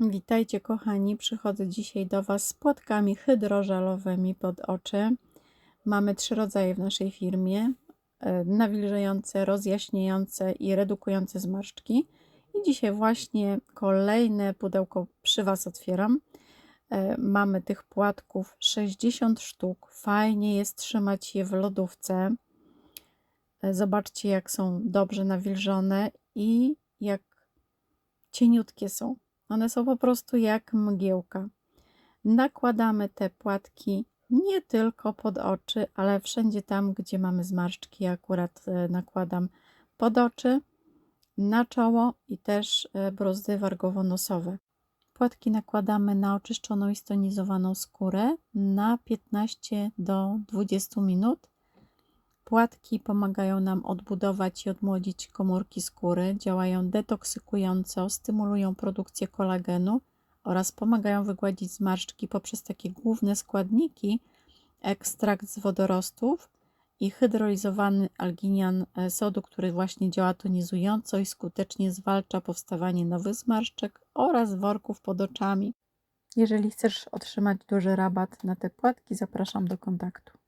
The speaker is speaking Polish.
Witajcie kochani, przychodzę dzisiaj do Was z płatkami hydrożelowymi pod oczy. Mamy trzy rodzaje w naszej firmie. e, Nawilżające, rozjaśniające i redukujące zmarszczki. I dzisiaj właśnie kolejne pudełko przy Was otwieram. E, Mamy tych płatków 60 sztuk. Fajnie jest trzymać je w lodówce. E, Zobaczcie jak są dobrze nawilżone i jak cieniutkie są. One są po prostu jak mgiełka. Nakładamy te płatki nie tylko pod oczy, ale wszędzie tam, gdzie mamy zmarszczki. Ja akurat e, nakładam pod oczy, na czoło i też e, bruzdy wargowo-nosowe. Płatki nakładamy na oczyszczoną i stonizowaną skórę na 15 do 20 minut. Płatki pomagają nam odbudować i odmłodzić komórki skóry, działają detoksykująco, stymulują produkcję kolagenu oraz pomagają wygładzić zmarszczki poprzez takie główne składniki: ekstrakt z wodorostów i hydrolizowany alginian sodu, który właśnie działa tonizująco i skutecznie zwalcza powstawanie nowych zmarszczek oraz worków pod oczami. Jeżeli chcesz otrzymać duży rabat na te płatki, zapraszam do kontaktu.